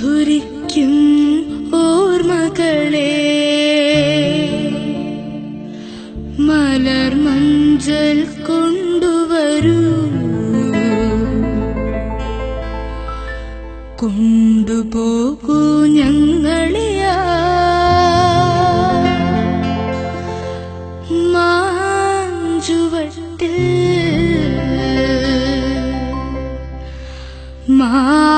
മധുരിക്കും ഓർമ്മകളെ. മലർ മഞ്ചൽ കൊണ്ടുവരൂ. കൊണ്ടുപോകൂ ഞങ്ങളെ മാഞ്ചുവട്ടിൽ. മാഞ്ചുവട്ടിൽ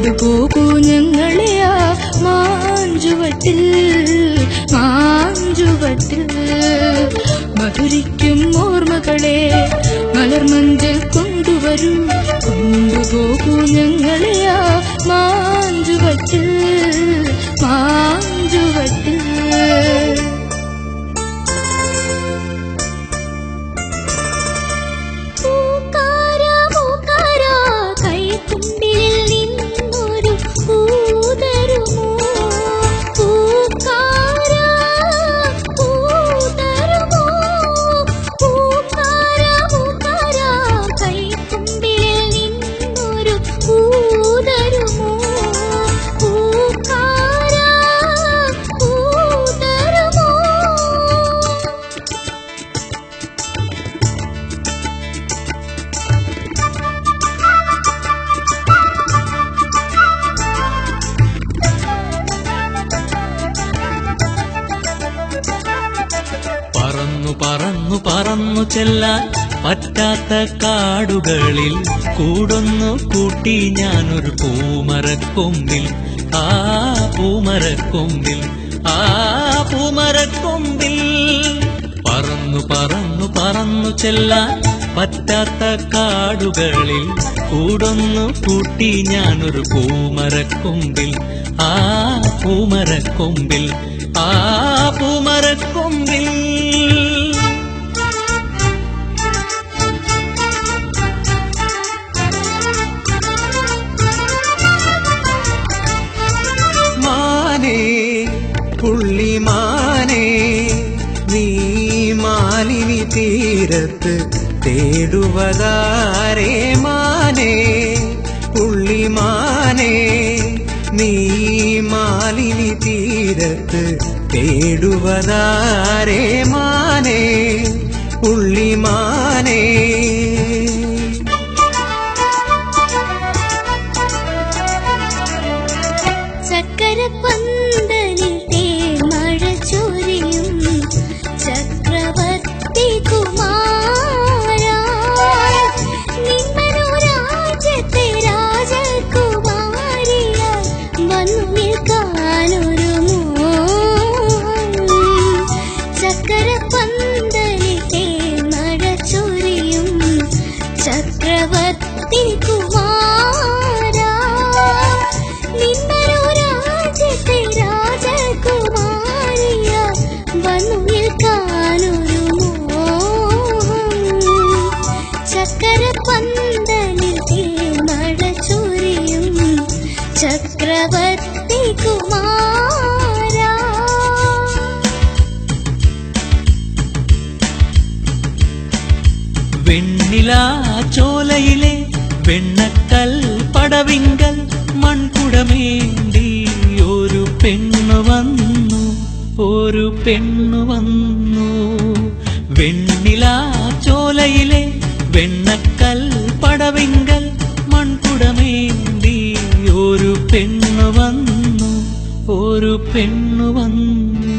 കൊണ്ടുപോകൂ ഞങ്ങളെയാ മാഞ്ചുവട്ടിൽ മാഞ്ചുവട്ടിൽ. മധുരിക്കും ഓർമ്മകളെ മലർമഞ്ചൽ കൊണ്ടുവരൂ. കൊണ്ടുപോകൂ ഞങ്ങളെ മാഞ്ചുവട്ടിൽ പറന്നു പറന്നു ചെല്ലാൻ പറ്റാത്ത കാടുകളിൽ കൂടൊന്നു കൂട്ടി ഞാനൊരു പൂമരക്കൊമ്പിൽ. ആ പൂമരക്കൊമ്പിൽ ആ പൂമരക്കൊമ്പിൽ. പറന്നു പറന്നു പറന്നു ചെല്ലാൻ പറ്റാത്ത കാടുകളിൽ കൂടൊന്നു കൂട്ടി ഞാനൊരു പൂമരക്കൊമ്പിൽ. ആ പൂമരക്കൊമ്പിൽ ആ പൂമരക്കൊമ്പിൽ. തീരത്ത് തേടുവതാരേ മാനേ പുള്ളിമാനേ നീ മാലിനി തീരത്ത് തേടുവതാരേ മാനേ പുള്ളിമാനേ. ചക്രവർത്തി കുമാര. വെണ്ണിലാ ചോലയിലെ വെണ്ണക്കൽ പടവിങ്കൽ മൺകുടമേന്തി ഒരു പെണ്ണു വന്നു ഒരു പെണ്ണു വന്നു. വെണ്ണിലാ ചോലയിലെ വെണ്ണക്കൽ പെണ്ണു വന്നു ഒരു പെണ്ണു വന്നു.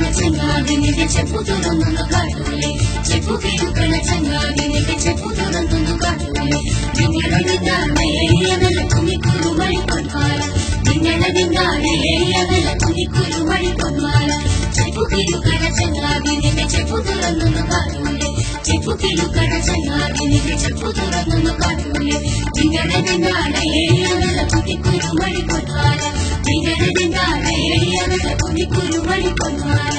കിടക്കണ ചങ്ങാതി നിന്റെ ചെപ്പു തുറന്നു കാട്ടുകളെ ചെപ്പു കിടക്കണ ചങ്ങാതി നിന്റെ ചെപ്പു തുറന്നു കാട്ടുകളെ നിങ്ങളതിന്താണ് ഏയവല തുണിക്കൊരു വഴി കൊന്മാല നിങ്ങളതിന്താണ് ഏയവല തുണിക്കൊരു വഴി കൊന്മാല ചെപ്പു കിടക്കണ ചങ്ങാതി നിന്റെ ചെപ്പു പുകിലു കടചങ്ങാടി നികച്ചപ്പു തുറന്നു കാട്ടൂലെ തിങ്കടതിങ്കാട ഏഴിയതല പുതിക്കുരു മണി കൊന്നാല തിങ്കടതിങ്കാട ഏഴിയതല പുതിക്കുരു മണി കൊന്നാല